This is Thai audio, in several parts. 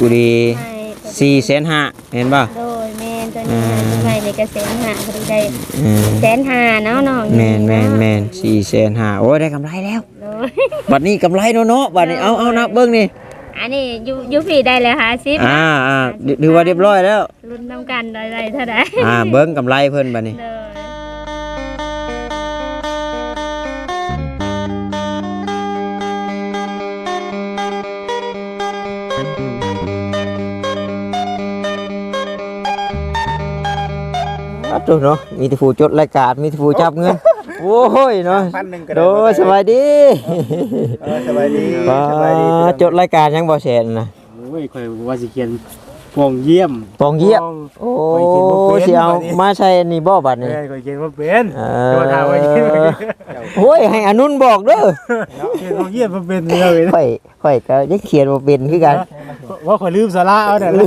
บุรีให้สี่แสนห้าเห็นป่ะโดยแม่นตัวอ่นี้าใหม่ในกระแสนหาพอดีได้อืมแสนหาเนาะน้องแมนแมนแมนสี่แสนห้าโอ้ยได้กำไรแล้วโดยบัดนี้กำไรเนาะเนาะบัดนี้เอาเอานับเบิ้งนี่อันนี้อยูอยูฟีได้เลยค่ะซิปอ่าอ่าถือว่าเรียบร้อยแล้วรุ่นน้ำกันได้ได้เท่าไหร่อ่าเบิ้งกำไรเพิ่นบัดนี้ อัดดูเนาะมีแต่ผู้จดรายการมีแต่ผู้จับเงินโอ้ยเนาะพันหนึ่งก็โดได้ยสบายดีเออสบายดีป้าสบายดีจดรายการยังบ่แสนนะโอ้ยคอยว่าสิเขียนปองเยี่ยมปองเยี่ยมปองโอ้ข้อยเขียนบ่เป็นสิเอาบัดนี้มาใช้อันนี่บ่บัดเอนี้อคอยเขียนว่าเป็นเอจะมาถามว่าเขียนบ่เป็นโอ้ยให้อนุนบอกเด้อเขียนปองเยี่ยมบ่เป็นเลยข่อยข่อยก็ยังเขียนบ่เป็นคือกันว่าคอยลืมสาระเอาแต่ละ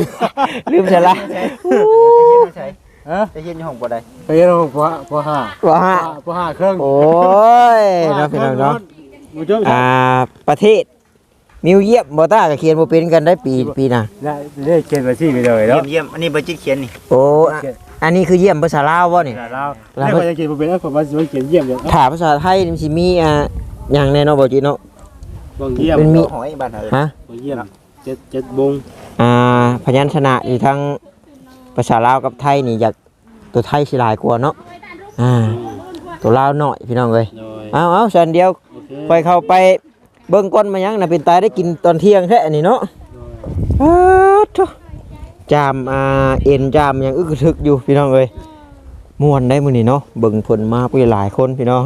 ลืมซะละ ฮะจะเห็นอยู่ห้องบ่ได้ไปเรียนของพ่อพ่อห้าว่าฮะพ่อห้าเครื่องโอ้ยเนาะพี่น้องเนาะมูจ้องอ่าประเทศมิวเยียมบ่ต้าก็เขียนบ่เป็นกันได้ปีปีหน่ะได้ได้เขียนไปที่ไปเลยเยี่แล้ยวมเยี่ยมอันนี้เบอร์จิตเขียนนี่โอ้อะอันนี้คือเยี่ยมภาษาลาวบ่นี่แต่เราแล้วคอยจะเขียนบ่เป็นแล้วผมว่าสิเขียนเยี่ยมเดี๋ยวถ้าภาษาไทยนี่มันสิมีอ่าหยังแน่เนาะบ่จิเนาะปองเยี่ยมเป็นมีหอยบ้านเฮาฮะปองเยี่ยมเจ็ดเจ็ดบงอ่าพยัญชนะอยู่ทั้งภาษาลาวกับไทยนี่อยากตัวไทยสิหลายกว่าเนาะอ่าตัวลาวน้อยพี่น้องเอ้ยโดยเอาเอาสันเดียวโอเคไปเข้าไปเบิ่งก้นมายังน่ะเป็นตายได้กินตอนเที่ยงแท้อันนี่เนาะอ้าวโถ่จามอ่าเอ็นจามยังอึกกระทึกอยู่พี่น้องเอ้ยม่วนได้มื้อนี้เนาะเบิ่งเพิ่นมาไปหลายคนพี่น้อง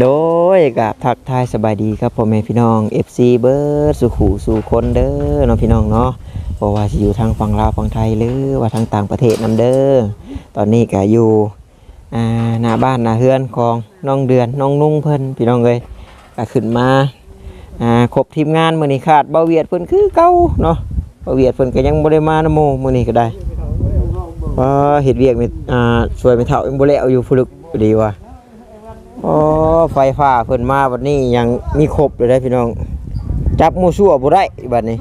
โดยกับทักทายสบายดีครับพ่อแม่พี่น้อง FC เบิร์ดสุขูสู่คนเด้อเนาะพี่น้องเนาะ เพราะว่าสิอยู่ทางฝั่งลาวฝั่งไทยหรือว่าทางต่างประเทศนํเด้อตอนนี้ก็อยู่อ่าหน้าบ้านหน้าเฮือนของน้องเดือนน้องนุ่งเพิ่นพี่น้องเอ้ยก็ขึ้นมาอ่าครบทีมงานมื้อนี้ขาดเบาเวียดเพิ่นคือเก่าเนาะเบาเวียดเพิ่นก็ยังบ่ได้มานโมมื้อนี้ก็ได้ว่าเฮ็ดเวียกมีอ่าช่วยไม่เท่ายังบ่แล้วอยู่ฟุลึกดีว่ะโอ้ไฟฟ้าเพิ่นมาบัดนี้ยังมีครบเลยได้พี่น้อง จับมูสั่วบ่ได้บัดนี้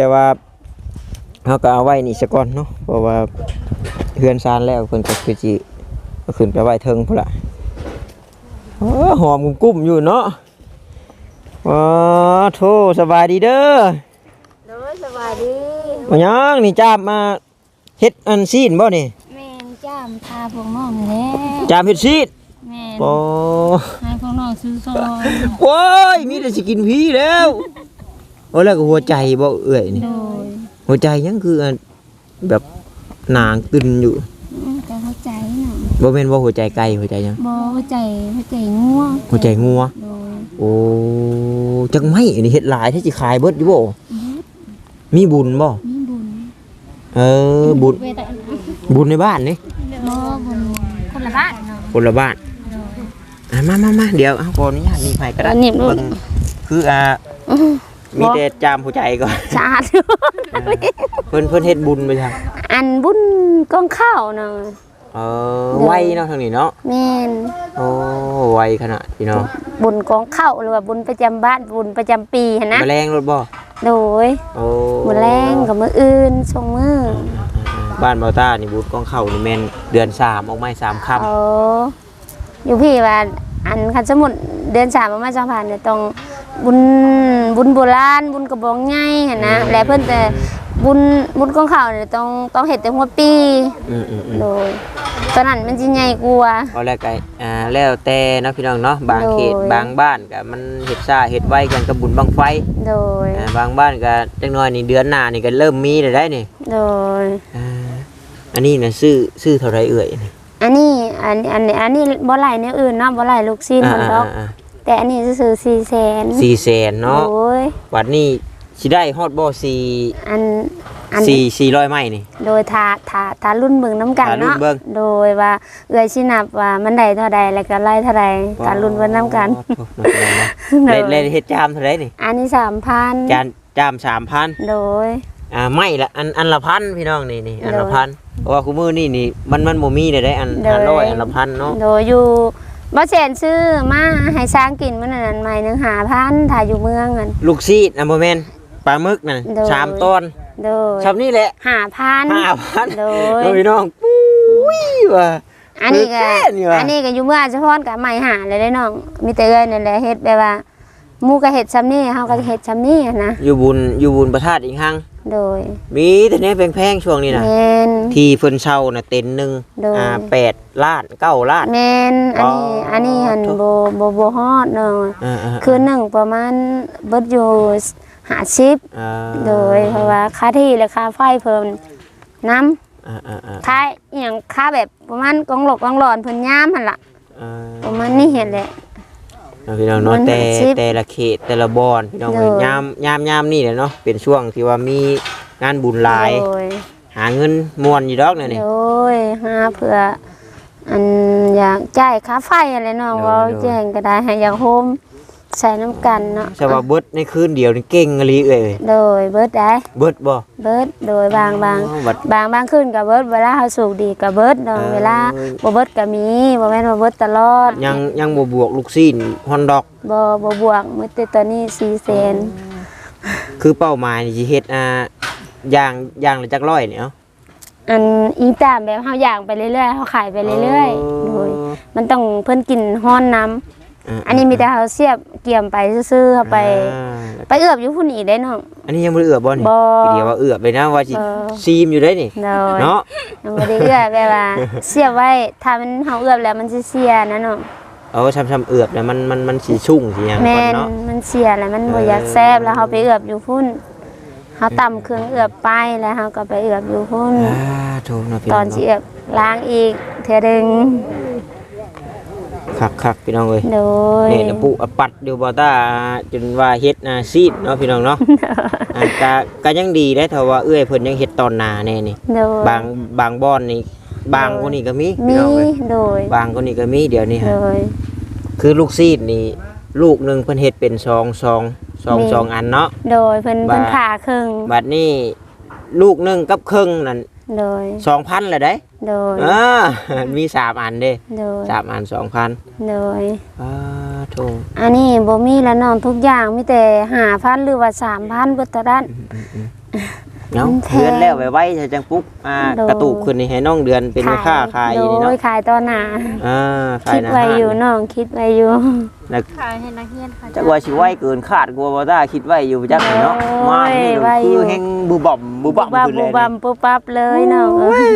แต่ว่าเฮาก็เอาไว้นี่ซะก่อนเนาะเพราะว่าเฮือนซานแล้วเพิ่นก็คือสิเอาขึ้นไปไว้เทิงพุ่นล่ะโอ้หอมกุ้มๆอยู่เนาะอ๋อโธ่สบายดีเด้อโดยสวัสดีมายังนี่จับมาเฮ็ดอันซีนบ่นี่แม่นจ้ามพาพวกน้องนี่แหละจับเฮ็ดซีนแม่นโอ้ให้พวกน้องซื้อซอยโอ้ยมีแต่สิกินพีแล้ว โอ้แล้วก็หัวใจบ่เอื่อยนี่ โดยหัวใจยังคืออันแบบหนางตึนอยู่อืมก็เข้าใจหน่อยบ่แม่นว่าหัวใจไก่หัวใจยัง บ่เข้าใจเข้าใจง่วงหัวใจงัว โดยโอ้จังไม่อันนี้เฮ็ดหลายที่สิขายเบิดอยู่บ่มีบุญบ่มีบุญเออบุญเวทบุญในบ้านนี่บ่บุญคนละบ้านเนาะคนละบ้านอะมามามาเดี๋ยวเอาขออนุญาตนี่ไผก็ได้อันนี้ลูก เบิ่งคืออ่า อื้อ มีแต่จามหัวใจก่อนสะอาดเพิ่นเพิ่นเฮ็ดบุญไปทางอันบุญกองข้าวเนาะเออไวเนาะทางนี้เนาะแม่นโอ้ไวขนาดพี่น้องบุญกองข้าวหรือว่าบุญประจำบ้านบุญประจำปีหั่นนะแมลงรถบ่โดยโอ้มื้อแรงกับมื้ออื่นส่งมื้อบ้านเบาต้านี่บูธกองเข้านี่แม่นเดือนสามออกไม้สามค่โอ้อยู่พี่ว่าอันคันสมุดเดือนสามมาจังผ่านเนี่ยต้อง บุญบุญโบราณบุญกระบองใหญ่หั่นนะและเพิ่นแต่บุญบุญกองข้าวเนี่ยต้องต้องเฮ็ดแต่หัวปีำอืมอืมอืมโดยตอนนั้นมันสิใหญ่กว่า เอาแล้วก็อ่าแล้วแต่เนาะพี่น้องเนาะบางเขตโดย บางบ้านก็มันเฮ็ดซ่าเฮ็ดไวกันกับบุญบังไฟโดย อ่าบางบ้านก็จักหน่อยนี่เดือนหน้านี่ก็เริ่มมีแล้วได้นี่โดย อ่าอันนี้น่ะซื้อซื้อเท่าไรเอ่ยนี่อันนี้อันอันนี้อันนี้บ่ไหลแนวอื่นเนาะบ่ไหลลูกชิ้นอ่ามันดอกอ่า แต่อันนี้ซื้อ4แสนสี่แสนเนาะโอ้ยวันนี้สิได้ฮอดบ่สี่อันอันสี่สี่ร้อยไม้นี่ โดยทาทาทารุ่นเบิ่งน้ำกันทารุ่นเนาะเบิ่งโดยว่าเอื้อยสินับว่ามันได้เท่าใดแล้วก็ไล่เท่าใดทารุ่นเบิ่งน้ำกันโอ้โหเนาะพี่น้องเนาะโดเล่ยนเล่นเฮ็ดจามเท่าไรนี่อันนี้3,000จานจามสามพันโดยอ่าไม่ละอันอันละพันพี่น้องนี่นี่อันละโดยพันเพราะว่าคู่มือนี่นี่มันมันโมมีได้ได้อันโดยอันร้อยอันละพันเนาะโดยอยู่ บ่แสนซื้อมาให้ช้างกินมันนั้นใหม่หนึง5,000ถ้าอยู่เมืองนั่นลูกซีดนะบ่แม่นปลาหมึกนั่นโดย สามตอนโดยชับนี่แหละ5,000 5,000โดยโดย พี่น้องปุ้ยว่ะ อันนี้ก็แค่นี่ว่ะ อันนี้ก็อยู่เมืองเฉพาะกับใหม่หาเลยได้น้องมีแต่เอ้ยนั่นแหละเฮ็ดแบบว่าหมู่ก็เฮ็ดซ้ำนี่เฮาก็เฮ็ดซ้ำนี่อะนะอยู่บุญอยู่บุญประทาดอีกครั้ง โดย มีแต่เนี้แพงๆช่วงนี้นะแม่นที่เพิ่นเช่าน่ะเต็นท์หนึงโดย อ่า8ล้าน9ล้าน แม่นอันนี้อ๋ออัอันนี้หันบ่บ่บ่ฮอดเนาะอ่าๆๆคืนหนึงประมาณเบิดอยู่50อ่าโดยเพราะว่าค่าที่และค่าไฟเพิ่นน้อ่าอ่าอ่าำค่าอหย่างค่าแบบประมาณกองหลกกองหลอนเพิ่นยามหั่นล่ะอ่าประมาณนี้เห็นแหละ เอาพี่น้องเนาะมันแต่สิบ แต่ละเขตแต่ละบอนพี่น้องโดเอ้ยยยามยามยามนี่แหละเนาะเป็นช่วงที่ว่ามีงานบุญหลาย โดยหาเงินมวนอยู่ดอกเนี่ยนี่ โดยหาเพื่ออันอยากจ่ายค่าไฟอะไรน้องโดย เว่าโดยแจ้งก็ได้ให้อยากโฮม ใส่น้ำกันเนาะใช่ว่าเบิดในคืนเดียวนี่เก่งอหลีเอ้ยโดยเบิดได้เบิดบ่เบิดโดยบางบางอ๋อบัดบางบางคืนก็เบิดเวลาเฮาสูบดีก็เบิดเนาะเออเวลาบ่เบิดก็มีบ่แม่นว่าเบิดตลอด ยังยังบ่บวกลูกซีนฮอนดอกบ่บ่บวกมื้อแต่ตอนนี้4แสนคือเป้าหมายนี่สิเฮ็ดอ่าอย่างอย่างละจักร้อยเนี่ยเนาะอันอีตามแบบเฮาย่างไปเรื่อยๆเฮาขายไปเรื่อยๆโดยมันต้องเพิ่นกินฮ้อนน้ำา อันนี้มีแต่เฮาเสียบเกี่ยมไปซื่อๆเฮาไปอ่าไปเอือบอยู่พุ่นอีกได้น้องอันนี้ยังบ่ได้เอือบบ่นี่บ่เดี๋ยวว่าเอือบไปนะว่าสิเออซีมอยู่ได้นี่โดยเนาะยังบ่ได้เอือบแบบว่าเสียบไว้ถ้ามันเฮาเอือบแล้วมันสิเสียนะน้องเอาช้ำๆเอือบเนี่ยมันมันมันสิชุ่งสิหยังแม่ก่อนนเนาะมันเสียแล้วมันบ่เออออยากแซ่บแล้วเฮาไปเอือบอยู่พุ่นเฮาตำเครื่องเอือบไปแล้วเฮาก็ไปเอือบอยู่พุ่นอ่าโทษนะพี่ตน้ออนงสิเอือบล้างอีกเทื่อหนึง คักคักๆพี่น้องเอ้ยโดยนี่นะปุอปัดอยู่บ่ตาจนว่าเฮ็ดอ่าซีดเนาะพี่น้องเนาะอ่าก็ก็ยังดีได้ถ้าว่าเอื้อยเพิ่นยังเฮ็ดตอนหน้าแน่นี่โดยบางบางบ่อนนี่บางคนนี้ก็มีพี่มีน้องเอ้ยโดยบางคนนี้ก็มีเดี๋ยวนี้โดฮะยคือลูกซีดนี่ลูกหนึงเพิ่นเฮ็ดเป็นซองซองซองมีซองอันเนาะโดยเพิ่นเพิ่นบาผ่าครึ่งบัดนี้ลูกหนึงกับครึ่งนั่น โดย2,000ละได้โดยอ่ามีสามอันเด้โดยสามอัน2,000โดยอ่าโถอันนี้บ่มีแล้วน้องทุกอย่างมีแต่หาพันหรือว่าสามพันเบิดเท่านั้น เนาะมันแพงเดือนแล้วไว้ไว้ถ้าจังปุ๊กอ่าโดยกระตุกขึ้นนี่ให้น้องเดือนเป็นแม่ค้าขายโดนี่เนาะยขายตอนหนาอ่าขายคิดนะไว้อยู่น้องคิดไว้อยู่ แล้วขายให้นักเรียนค่ะจักว่าสิไว้เกินคาดกลัวบ่ได้คิดไว้อยู่จักนี่เนาะโอ้ยมานี่ไว้คือยู่อแฮงบูบ่อมบูบ่อมบับขึ้นเลบูยบัมปุ๊บปั๊บเลยน้องเอ้ย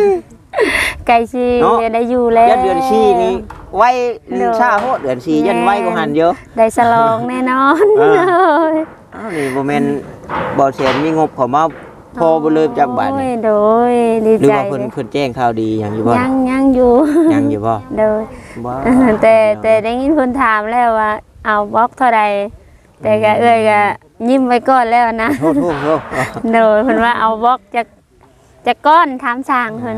ไก่ชีเนาะได้อยู่แล้ว ยันเดือน4นี่ไว้โดยชาโหดเดือน4ยันไว้กว่าหันเยอะ ได้สลองแน่นอนอ่า เลยอ้าวนี่บ่แม่นบ่แสนมีงบเข้ามา พอบ่เริ่มจากบาทโอ้นี่ยโดยดีหรือใจว่าเพิ่นเพิ่นแจ้งข่าวดีหยังอยู่บ่ยังยังอยู่ ยังอยู่บ่ โดยบ่แต่แต่ได้ยินคนถามแล้วว่า เอาบล็อกเท่าใดแต่ก็เอ้ยก็ยิ้มไว้ก่อนแล้วนะ โทษโทษโทษโดยเพิ่นว่าเอาบล็อกจากจากก้อนถามสร้างเพิ่น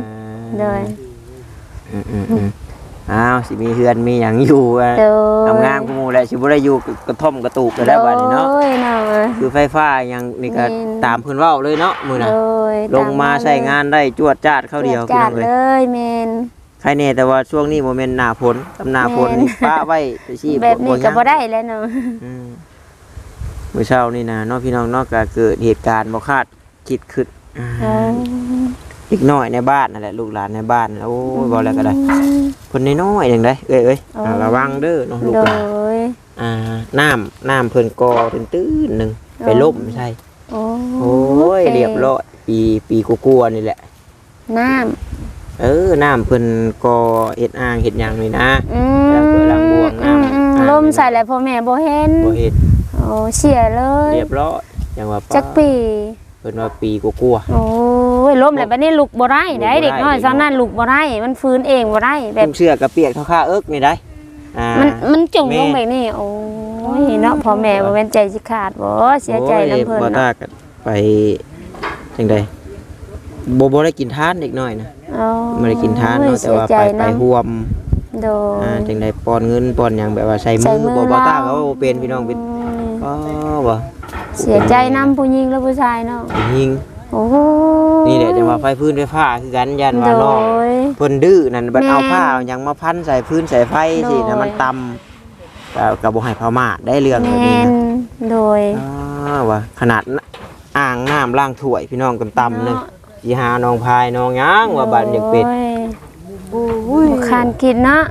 โดย อืมอืมอืม อ้าวสิมีเฮือนมีหยังอยู่อะโดยทำงานกูหมูแหละสิบ่ได้อยู่กระท่อมกระตูกก็ได้วบัดนี้เนาะโดยเนาะ คือไฟฟ้ายังนี่ก็แม่น ตามเพิ่นเว้าเลยเนาะมื้อน่ะโดยลงมาใช้งานได้จวดจาดเข้าเดียวพี่จัน้ดองเอ้เลยยแม่นใครแน่แต่ว่าช่วงนี้บ่แม่นหน้าฝนกับหน้าฝนนี่ป้าไว้ไปสิแบบนี้ก็บ่ยังได้แล้วเนาะอืมมื้อเช้านี่นะเนาะพี่น้องเนาะก็เกิดเหตุการณ์บ่คาดคิดขึ้นอ่า เอออี กน้อยในบ้านนั่นแหละลูกหลานในบ้านโอ้ยบ่แล้วก็ได้เพิ่นน้อยๆจังไดเอ้ยเอ้ยอ่าระวังเด้อเนาะลูกโดหลานยอ่าน้ำน้ำเพิ่นกอเป็นตื้นหนึ่งไปล่มใช่ โอ้โอ้ยเรียบร้อยปีปีกลัวาๆนี่แหละ น้ำเออน้ำเพิ่นกอเห็ดอ่างเห็ดหยังนี่นะอืแล้วก็ล้างบวงน้ำอืมอืมอ่าลมใส่แล้วพ่อแม่บ่เห็นบ่เห็ดโอ้เสียเลยเรียบร้อยอย่างว่าจักปีเพิ่นว่าปีกลัวาโอ้ ยลมแล้วบัดนี้ลุกบ่ได้ได้ลุกบ่ได้เด็กน้อยเด็กน้อยตอนนั้นลุกบ่ได้มันฟื้นเองบ่ได้ๆแบบเพิ่นเสื้อกระเปียกเท่าข้าเอิกนี่ได้อ่า มันมันจุ่มลงแม่ แบบนี้โอ้ยเนาะพ่อแม่บ่แม่นใจสิขาดบ่เสียใจนํเพิ่นโอ้ยบ่เนาะตากันไปจังไดบ่บ่ได้กินทานเด็กน้อยนะโอ้ไม่ได้กินทานเนาะแต่ว่าเสียใจไปไปนำห่วมโดยอ่าจังได้ปอนเงินปอนหยังแบบว่าใส่ใส่มือมือบ่บ่ตาเราเขาเป็นพี่น้องเป็นอ๋อบ่เสียใจนํผู้หญิงและผู้ชายเนาะยิง โอ้ นี่แหละจังว่าไฟพื้นไฟฟ้าคือกันยันว่าโดน้องยเพิ่นดื้อนั่นบัดเอาแม่นผ้าเอาหยังมาพันใส่พื้นใส่ไฟสิโดนะยมันต่ำก็ก็บ่ให้พม่าได้เรื่องแมแบบนี้นนะโดยอ่าว่าขนาดอ่างน้ำล้างถ้วยพี่น้องต่ำๆนึงสิหาน้องพายน้องหยังว่าบัดอยากเป็ดโอ้ยบ่คานคิดเนาะ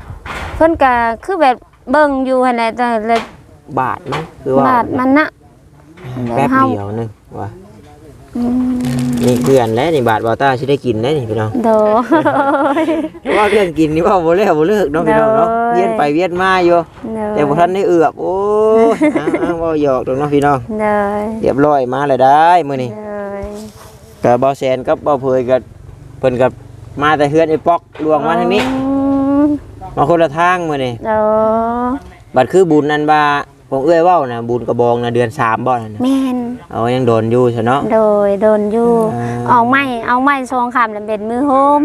เพิ่นก็คือแบบเบิ่งอยู่หั่นแหละแต่ละบาทมั้งคือว่าบาทมันนะแป๊บเฮาเดียวนึงว่าอืม นี่เพื่อนแล้วนี่บาทบอต้าสิได้กินได้นี่พี่น้องโดยเพราะว่าเรื่องกินนี่ว่าบ่แล้วบ่เลิกเนาะพี่น้องเนาะโดยเวียนไปเวียนมาอยู่โดยแต่บ่ทันได้เอือบโอ้ยอ้าวๆบ่หยอกดอกเนาะพี่น้องโดยเรียบร้อยมาเลยได้มื้อนี้โดยก็บ่แซนกับบ่เผยก็เพิ่นก็มาแต่เฮือนไอ้ปอกลวงมาทางนี้อืมมาคนละทางมื้อนี้โดยบัดคือบุญอันบ่า ผมเอื้อยเว้าน่ะบุญกระบองน่ะเดือนสามบ่นั่นน่ะแม่นเอายังโดนอยู่ซะเนาะ โดยโดนอยู่อ่า เอาไม้เอาไม้ซองคำแล้วเป็นมือโฮม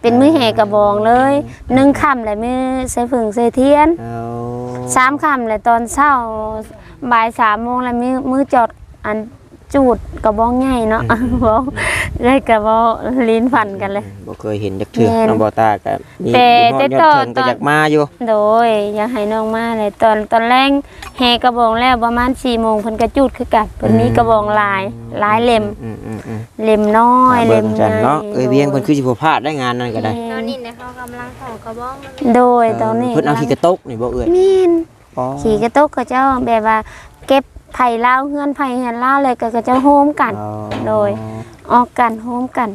เป็นมือแห่กระบองเลยหนึ่งคำแล้วมือใส่ผึ่งใส่เทียนเอาสามคำแล้วตอนเช้าบ่ายสามโมงแล้วมือมือจอดอัน จูดกระบองใหญ่เนาะบอกได้กระบอกลิ้นพันกันเลยบ่เคยเห็นจักเทื่อแม่นน้องบ่ตาก็มีแต่บุญฮอดแต่ยอดต่อเทิงก็ตอนอยากมาอยู่ โดยอยากให้น้องมาเลยตอนตอนแรกแห่กระบองแล้วประมาณสี่โมงเพิ่นกระจูดคือกันเพิ่นมีกระบองลายลายเล่มอืมอืมอืมเล่มน้อยเบิ่เล่งมจันเนาะใหญ่เอ้ยเวียงเพิ่นคือสิบ่พลาดได้งานนั้นก็ได้ตอนนี้เนี่ยเขากำลังของกระบอกมันโดยตอนนี้เพิ่นเอาขี้กระตกนี่บ่เอ้ยมีนอ๋อขี่กระตุกเขาเจ้าแบบว่าเก็บ ไผ่เล่าวเฮือนไผ่เฮือนเล่าวเลยก็เขาเจ้าโฮมกัน อ๋อโดย ออกกันโฮมกัน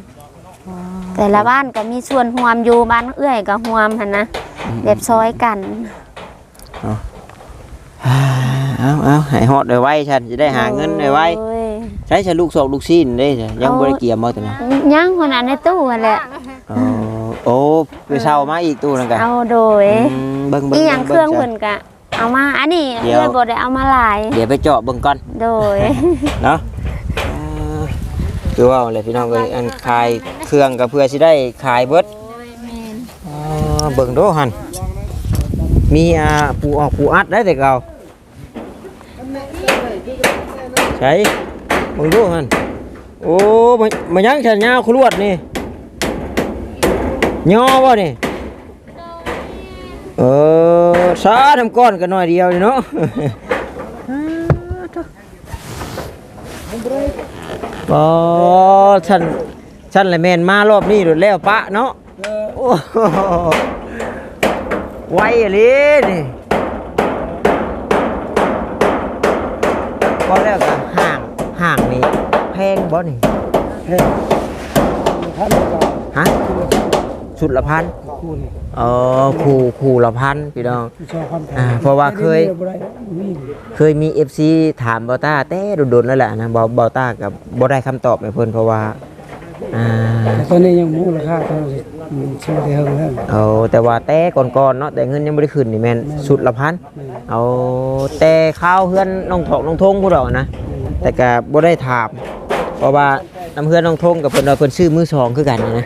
แต่ละบ้านก็มีส่วนห่วมอยู่บ้านเอื้อยก็ห่วมหันนะแบบซอยกันเอาเอาให้ฮอดไว้ๆฉันจะได้หาเงินไว้โอ้ยใช้ฉันลูกศอกลูกซีนเด้จ้ะยังบ่ได้เกี่ยมเอาตัวนั้นย่างคนนั้นในตู้นั่นแหละอ๋อโอ้ไปเช่ามาอีกตู้นึงกันเอาโดยอืมเบิ่งเบิ่อีงหยังเคบิ่รื่องจ้ะเพิ่นกะ เอามา อันนี้เดี๋ยว เอื้อยบ่ได้เอามาหลาย เดี๋ยวไปเจาะเบิ่งก่อนโดย เนาะอ่าคือว่าอะไรพี่น้องเอ้ยอันขายเครื่องก็เพื่อสิได้ขายเบิดอ๋อเบิ่งโดหั่นมีอ่าปูออกปูอัดได้แต่เก่าใช่เบิ่งดูหั่นโอ้มามายังฉันยาวขลวดนี่ย่อบ่นี่ เออซาทำก้อนกันหน่อยเดียวนี่เนาะอ๋อฉันฉันเลยแมนมารอบนี้หลุดแล้วปะเนาะโอ้โหไวอะเลยนี่ก็แล้วก็ห่างห่างนี่แพงบ่นี่ฮะสุดละพัน เออคู่คู่ละพันพี่น้องอ่าเพราะว่าเคยเคยมี FC ถามบอต้าแต่โดนๆนั่นแหละนะบอบอต้ากับบ่ได้คำตอบให้เพิ่นเพราะว่าอ่าแต่ตอนนี้ยังมูลค่าเท่าไหร่มันชื่อได้เฮิงแล้วเอาแต่ว่าแต่ก่อนๆเนาะแต่เงินยังบ่ได้ขึ้นนี่แม่นสุดละพันเอาแต่ข้าวเฮือนน้องถอกน้องทงพวกเรานะ แต่ก็บ่ได้ถาม เพราะว่าน้ำเฮือนน้องทงกับเพิ่นว่าเพิ่นซื้อมือสองคือกันนะนะ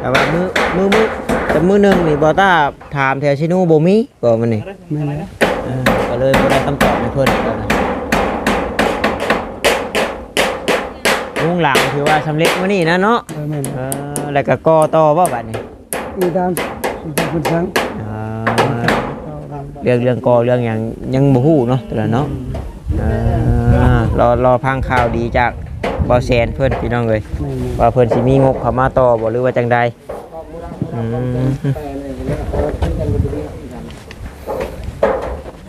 แต่ว่ามือมือมือ แต่มือหนึงนี่บอต้าถามแถวชิโนูบ่มีก็มันนี่แม่นแล้วเออก็เลยบ่ได้คำตอบให้เพิ่นก็นะมุงหลังถือว่าสำเร็จมื้อนี้นะเนาะเออแม่นเออแล้วก็ก่อต่อบ่บัดนี้มีตามสุภาพบุรุษสังอ่าเรื่องเรื่องก่อเรื่องหยังยังบ่ฮู้เนาะแต่ละเนาะอ่ารอรอพังข่าวดีจากบ่แซนเพิ่นพี่น้องเอ้ยแม่นว่าเพิ่นสิมีงบเข้ามาต่อบ่หรือว่าจังใด อืม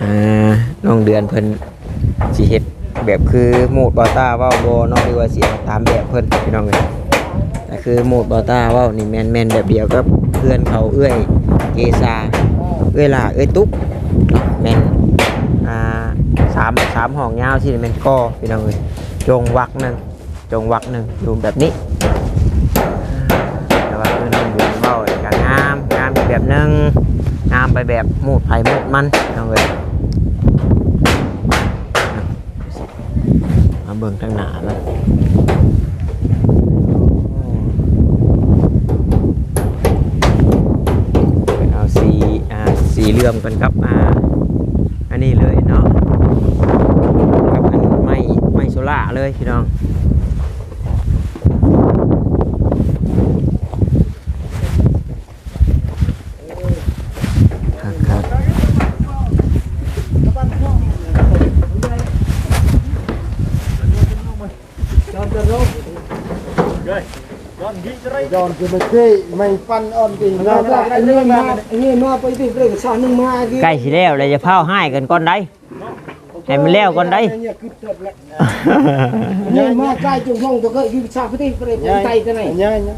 อ่าน้องเดือนเพิ่นสิเฮ็ดแบบคือโหมดบอต้าเว้าบ่เนาะหรือว่าสิเอาตามแบบเพิ่นพี่น้องเอ้ยแต่คือโหมดบอต้าเว้านี่แม่นแบบเดียวกับเพื่อนเขาเอื้อยเกษาเอื้อยลาเอื้อยตุ๊กแม่นอ่าสามสามห้องยาวสิแม่นก่อพี่น้องเอ้ยจงวักหนึงจงวักหนึ่งดูแบบนี้ แต่ว่าคือน้องเดือนเบ้าเลยก็งามงามอีก แบบนึงงามไปแบบมูดไผ่มูดมันน้องเลยมาเบิ่งทางหนาแล้วเอาสีอ่าสีเหลื่อมกันครับอ่าอันนี้เลยเนาะกับอันไม้ไม้โซล่าเลยพี่น้อง ย้อนคือมันเท่ไม่ปันอ่อนปีนะอันนี้มาอันนี้มาไปที่เรื่องชาหนึ่งมากี่ใกล้สิแล้วเลยจะเผาให้กันก่อนได้ให้มันแล้วก่อนได้เนี่ยคือจบแล้วนี่มาใกล้จุงห้องตัวก็คือชาพิธีเปรตใจตัวไหนง่ายเนี่ย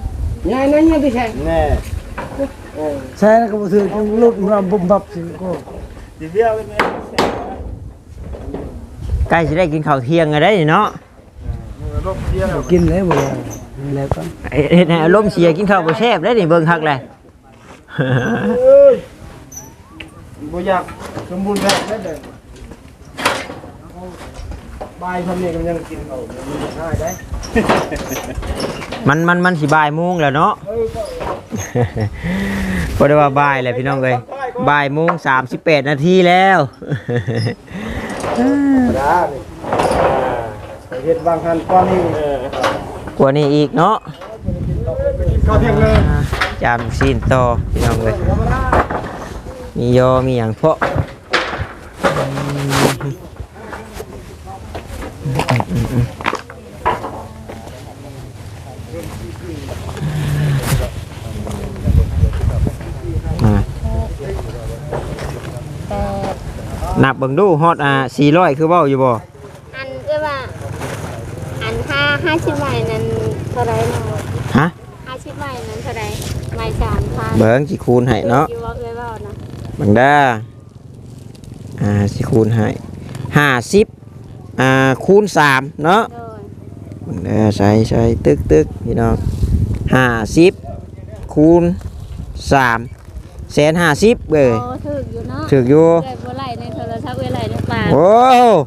ยายนั่นยังที่ใช่แน่ใช่แล้วก็ถือจุงลุดมาบุบบับสิก็สิเบี้ยวเป็นไงใกล้สิได้กินข้าวเที่ยงกันได้นี่เนาะกินแล้วบ่ แล้วก็เฮ็ดให้อารมณ์เสียกินข้าวบ่แซ่บได้นี่เบิ่งคักเลยบ่อยากสมบูรณ์แบบได้เลยบายทำนี่ก็ยังกินเอาง่ายได้มันมันมันสิบ่ายโมงแล้วเนาะบ่ได้ว่าบ่ายแล้วพี่น้องเอ้ยบ่ายโมง38นาทีแล้วดานี่เฮ็ดบางคันก้อนนี่ กว่านี้อีกเนาะจามซีนต่อพี่น้องเลยมียอมีอย่างเพาะอ่านับเบิ่งดูฮอดอ่า400 คือเว้าอยู่บ่ อันเรียว่า อันห้าห้าสิบใบนั้น ท่าไรเนาะฮะห้าสิบใบนั้นเท่าไรใบสามพันเบิ่งสิคูณให้เนาะอยู่ว่าเอ้ยว่านะเบิ่งได้ออ่าสิคูณให้50อ่าคูณ3เนาะโดยเออใส่ใส่ตึกตึกพี่น้องห้าสิบคูณสามแสนห้าสิบเอ้ยโอ้ถึกอยู่เนาะถืออยู่ได้บัวไหลในโทรศัพท์เอ้ยไหลในปากโอ้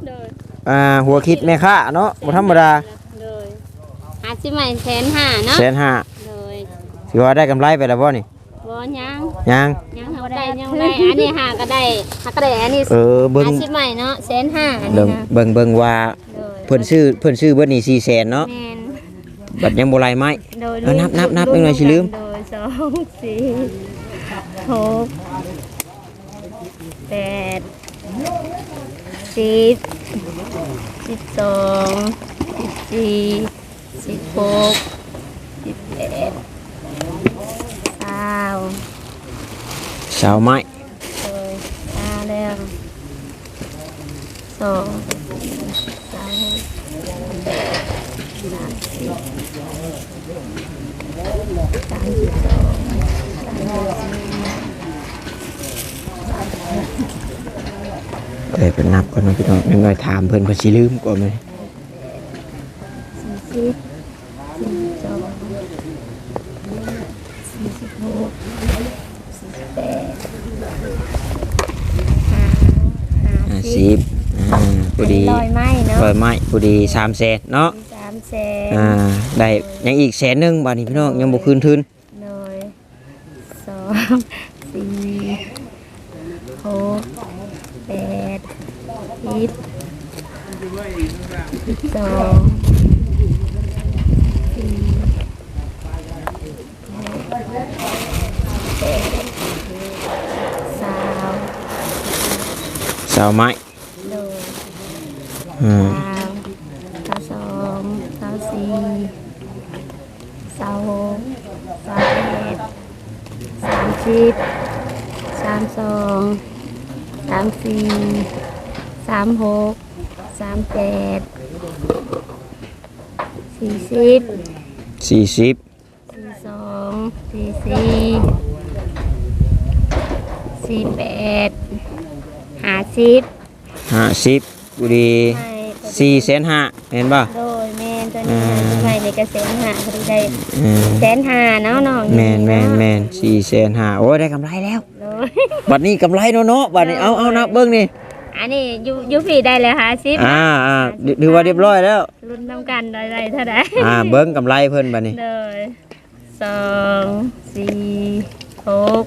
โดยอ่าหัวคิดแม่ค้าเนาะบ่ธรรมดา โดยห้าสิบใบแสนห้าเนาะแสนห้าโดยถือว่าได้กำไรไปแล้วบ่นี่บ่ยังยังยังทำได้ยังได้อันนี้หาก็ได้หาก็ได้อันนี้เออเบิ่งห้าสิบใบเนาะแสนห้าอันเบิ่นี้งนะเบิ่งเบิ่งว่าโดยเพิ่นซื้อเพิ่นซื้อเบิดนี่4แสนเนาะแมนบัดยังบ่ไหลไม้ โดยเออนับนับนับยังไงสิลืม โดยสองสี่หกแปดสิบสิบสองสิบสี่ สิบหกสิบแปดเก้าสาวไม้โดยห้าแล้วสองสามสามสิบสามสิบสองสามสิบสี่เอ้ยเพิ่นนับก่อนเนาะพี่น้องยังไงถามเพิ่นเพิ่นสิลืมก่อนเลย สี่สิบสี่สิบสองสี่สิบหกสี่สิบแปดห้าห้า ห้า สิ สิ บบ อ่าพอดี ลอยไม้เนาะร้อยไม้พอดี3แสนเนาะสามแสนอ่าได้ยังอีกแสนหนึ่งบาทนี้พี่น้องยังบ่คืนทุนหน่อยสองสี่หกแปดสิบสิบสองสี่แปดสามสาวไม้ โดย อืม สามสามสองสามสี่สามหกสามแปดสามสิบสามสอง สี่สามหกสามแปดสี่สิบสี่สิบสี่สองสี่สี่สี่แปดห้าสิบห้าสิบบุรีสี่แสนห้าเห็นป่ะโดย นะใหม่ในกระแสนหาพอดีได้อืมแสนหาเนาะน้องแมนแมนแมนสี่แสนห้าโอ้ยได้กำไรแล้ว โดยบัดนี้กำไรเนาะเนาะบัดนี้เอาเอานับเบิ้งนี่อันนี้ยูยูฟีได้เลยค่ะซิปอ่าอ่าถือว่าเรียบร้อยแล้ว รุ่นน้ำกันได้ได้เท่าไหร่ อ่าเบิ้งกำไรเพิ่นบัดนี้โดยสองสี่หก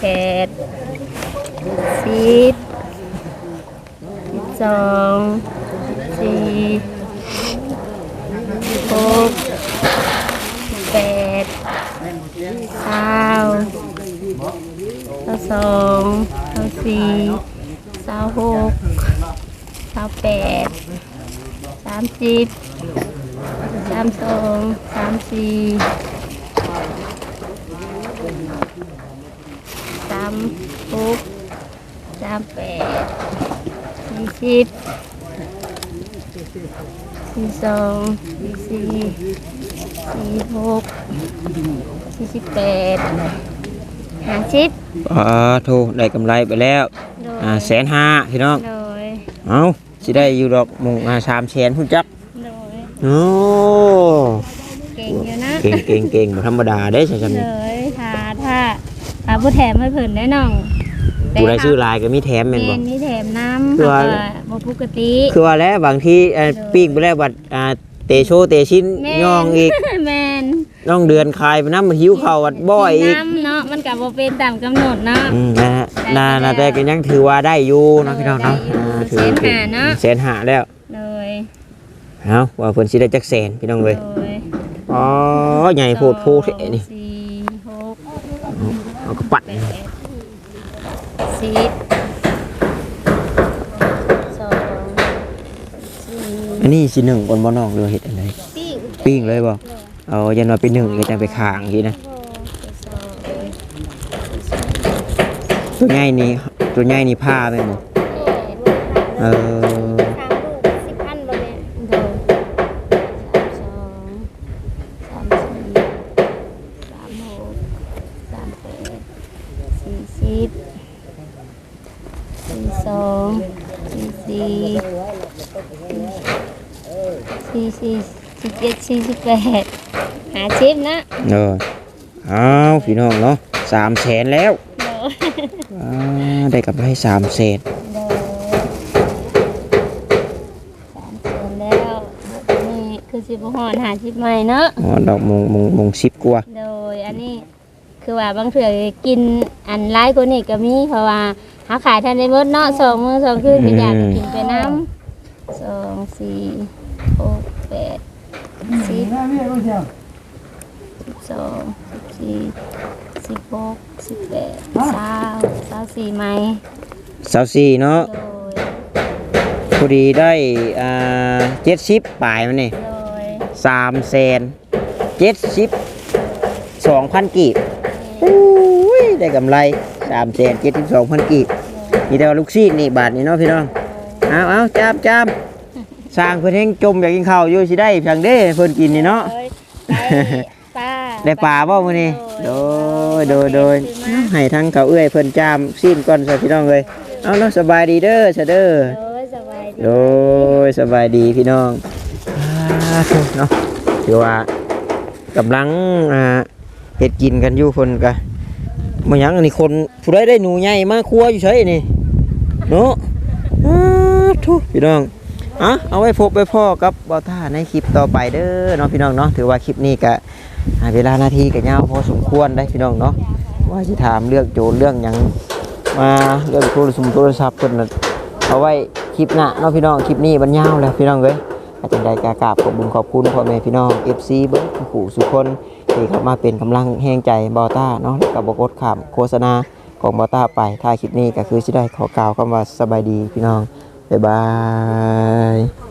แปดสิบสิบสองสี่ หกแปดเก้าสองสี่สามหกสามแปดสามสิบสามสองสามสี่สามหกสามแปดสี่สิบ สี่สองสี่สี่สี่หกสี่สิบแปดห้าสิบอ่าโทได้กำไรไปแล้วโดยอ่าแสนห้าพี่น้อง โดยเอาสิได้อยู่ดอกหมุงอ่าสามแสนพุ่นจักโดยโอ้เก่งอยู่นะเก่งเก่งเก่งบ่ธรรมดาได้ใช่ไหมเลยถ้าถ้าถ้าผู้แถมให้เพิ่นได้น้องผู้ใดซื้อลายก็มีแถมแม่นบ่แม่นมีแถมน้ำคือว่า แล้วก็บ่ ปกติ คือว่าแล้วบางทีเอ่อปิ้งไปแล้วบัดอ่าเตโชเตชิ้นแม่นย่องอีกแม่นน้องเดือนคายไปน้ำมันหิวข้าวบัดบ่อยอีกน้ำเนาะมันก็บ่เป็นตามกำหนดเนาะ อืมนะฮะนานาแต่ก็ยังถือว่าได้อยู่เนาะพี่น้องเนาะได้อยู่อ่าถืแสนห้าเนาะแสนหาแล้วเลยเอาว่าเพิ่นสิได้จักแสนพี่น้องเว้ยเลยอ๋อใหญ่โพดโพแท้นี่สี่หกเอาก็ปัดแปดสิบสองสี่ อั นนี้สิหนึ่งก่อนบ่น้องหรือว่าเฮ็ดอะไรสี่ปิ้งเลยบ่เอายันว่าเป็นหนึ่งก็จังไปข้างทีนะสองตัวใหญ่นี่ตัวใหญ่นี่ผ้าแม่นบ่เออ สิบพันบ่แม่โดยสามสองสามสี่สามหกสามแปดสี่สิบสี่สองสี่สี่ สี่สี่สี่เจ็ดสี่สิบแปดหาชิปนะเออเอาพี่น้องเนาะสามแสนแล้วโดยอ่าได้กำไรสามแสนโดยสามเดือนแล้วนี่คือสิบหอนหาชิปใหม่เนาะอ๋อดอกมงมงมงสิบกว่าโดยอันนี้คือว่าบางเถื่อกินอันไล่คนนี้ก็มีเพราะว่าหาขายทันได้เบิดเนาะสองมือสองคืนก็อยากกินไปน้ำสองสี่หก แปดสิบสิบสองสิบสี่สิบหกสิบแปดสาวสาวสี่ไหมสาวสี่เนาะโดยพอดีได้อ่าเจ็ดสิบปลายมันนี่โดยสามแสนเจ็ดสิบสองพันกีบอุ้ยได้กำไรสามแสนเจ็ดสิบสองพันกีบนี่แต่ว่าลูกซีดนี่บาทนี่เนาะพี่น้อง เอาเอาจามจาม สร้างเพื่อนเฮงจมอยากกินข้าวอยู่สิได้เพียงเด้เพิ่นกินนี่เนาะโดยได้ป้าได้ปลาบ่มื้อนี้โดยโดยโดยให้ทั้งเขาเอื้อยเพิ่นจามซีนก่อนซะพี่น้องเอ้ยเอาเนาะสบายดีเด้อซะเด้อโดยสบายดีโดยสบายดีพี่น้องอ่าเนาะถือว่ากำลังอ่าเฮ็ดกินกันอยู่คนกะมาหยังอันนี้คนผู้ใดได้หนูใหญ่มาครัวอยู่ใช่นี่เนาะอ่าทุพี่น้อง อะเอาไว้พบไปพ่อกับบ่าวท่าในคลิปต่อไปเด้อเนาะพี่น้องเนาะถือว่าคลิปนี้ก็อ่าเวลานาทีก็ยาพอสมควรได้พี่น้องเนาะว่าสิถามเรื่องโจเรื่องหยังมาเรื่องโทรศัพท์โทรศัพท์เพิ่นน่ะเอาไว้คลิปหน้าเนาะพี่น้องคลิปนี้บรรยาวแล้วพี่น้องเอ้ยอาจารย์ใดกากราบขอบคุญขอบคุณพ่อแม่พี่น้อง FC เบิ้งผู้สุคนที่เข้ามาเป็นกำลังแห่งใจบอต้าเนาะแล้วกับบกดขามโฆษณาของบอต้าไปถ้าคลิปนี้ก็คือสิได้ขอกล่าวคำว่าสบายดีพี่น้อง บ๊ายบาย